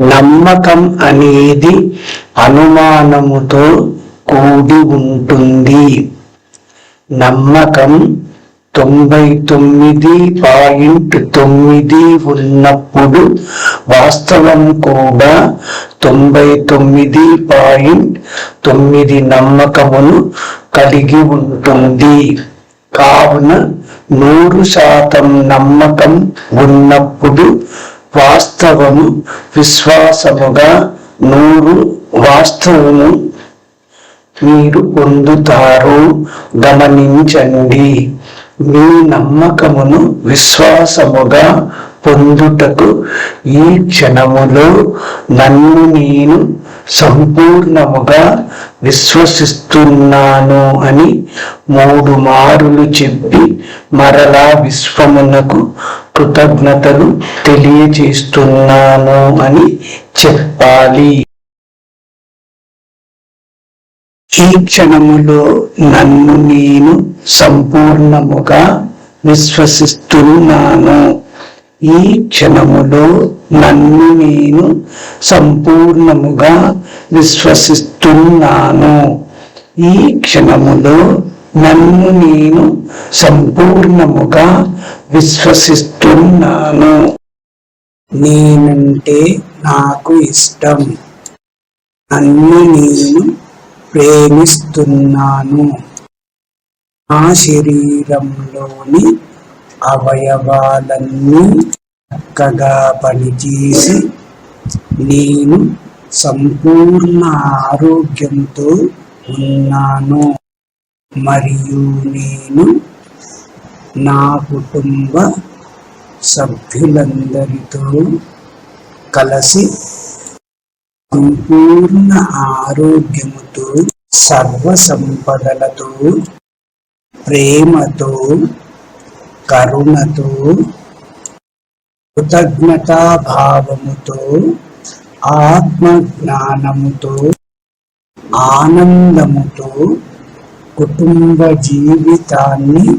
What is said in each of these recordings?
నమ్మకం అనేది అనుమానముతో కూడి ఉంటుంది. నమ్మకం తొంభై తొమ్మిది పాయింట్ తొమ్మిది ఉన్నప్పుడు వాస్తవం కూడా తొంభై తొమ్మిది పాయింట్ తొమ్మిది నమ్మకమును కలిగి ఉంటుంది. కావున నూరు శాతం నమ్మకం ఉన్నప్పుడు వాస్తవము విశ్వాసముగా నూరు వాస్తవము మీరు పొందుతారు గమనించండి. మీ నమ్మకమును విశ్వాసముగా పొందుటకు ఈ క్షణములో నన్ను నేను సంపూర్ణముగా విశ్వసిస్తున్నాను అని మూడు మారులు చెప్పి మరలా విశ్వమునకు కృతజ్ఞతలు తెలియజేస్తున్నాను అని చెప్పాలి. ఈ క్షణములో నన్ను నేను సంపూర్ణముగా విశ్వసిస్తున్నాను. ఈ క్షణములో నన్ను నేను సంపూర్ణముగా విశ్వసిస్తున్నాను. ఈ క్షణములో నన్ను నేను సంపూర్ణముగా విశ్వసిస్తున్నాను. నేనంటే నాకు ఇష్టం. నన్ను నేను ప్రేమిస్తున్నాను. నా శరీరంలోని అవయవాలన్నీ చక్కగా పనిచేసి నేను సంపూర్ణ ఆరోగ్యంతో ఉన్నాను. మరియు నేను నా కుటుంబ సభ్యులందరితో కలిసి సంపూర్ణ ఆరోగ్యముతో సర్వ సంపదలతో ప్రేమతో కరుణతో కృతజ్ఞతాభావముతో ఆత్మ జ్ఞానముతో ఆనందముతో కుటుంబ జీవితాన్ని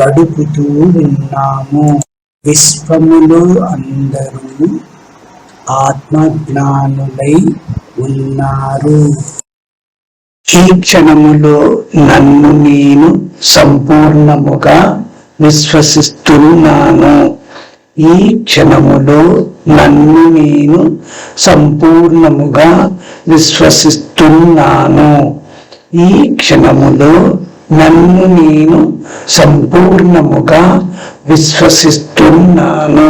గడుపుతూ ఉన్నాము. విశ్వములో అందరూ ఆత్మజ్ఞానులై ఉన్నారు. ఈ క్షణములో నన్ను నేను సంపూర్ణముగా విశ్వసిస్తున్నాను. ఈ క్షణములో నన్ను నేను సంపూర్ణముగా విశ్వసిస్తున్నాను. ఈ క్షణములో నన్ను నేను సంపూర్ణముగా విశ్వసిస్తున్నాను.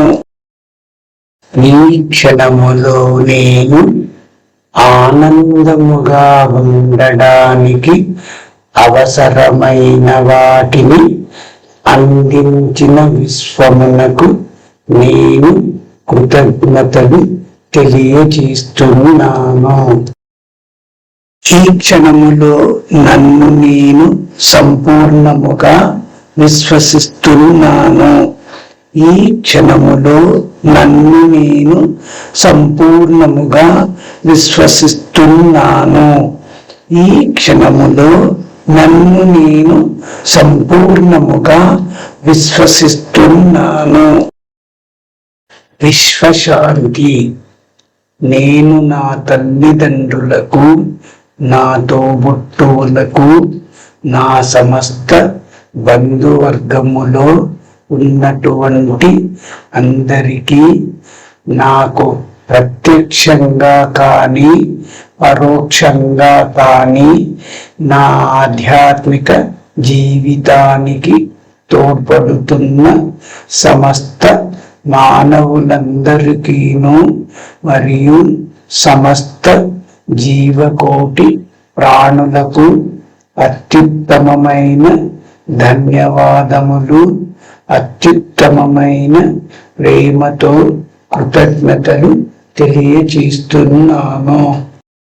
ఈ క్షణములో నేను ఆనందముగా ఉండడానికి అవసరమైన వాటిని అందించిన విశ్వమునకు నేను కృతజ్ఞతలు తెలియజేస్తున్నాను. ఈ క్షణములో నన్ను నేను సంపూర్ణముగా విశ్వసిస్తున్నాను. ఈ క్షణములో నన్ను నేను సంపూర్ణముగా విశ్వసిస్తున్నాను. ఈ క్షణములో నన్ను నేను సంపూర్ణముగా విశ్వసిస్తున్నాను. విశ్వశాంతి. నేను నా తల్లిదండ్రులకు నా తోబుట్టువులకు నా సమస్త బంధువర్గములో ఉన్నటువంటి అందరికీ నాకు ప్రత్యక్షంగా కానీ పరోక్షంగా కానీ నా ఆధ్యాత్మిక జీవితానికి తోడ్పడుతున్న సమస్త మానవులందరికీను మరియు సమస్త జీవకోటి ప్రాణులకు అత్యుత్తమమైన ధన్యవాదములు అత్యుత్తమమైన ప్రేమతో కృతజ్ఞతలు తెలియచేస్తున్నాను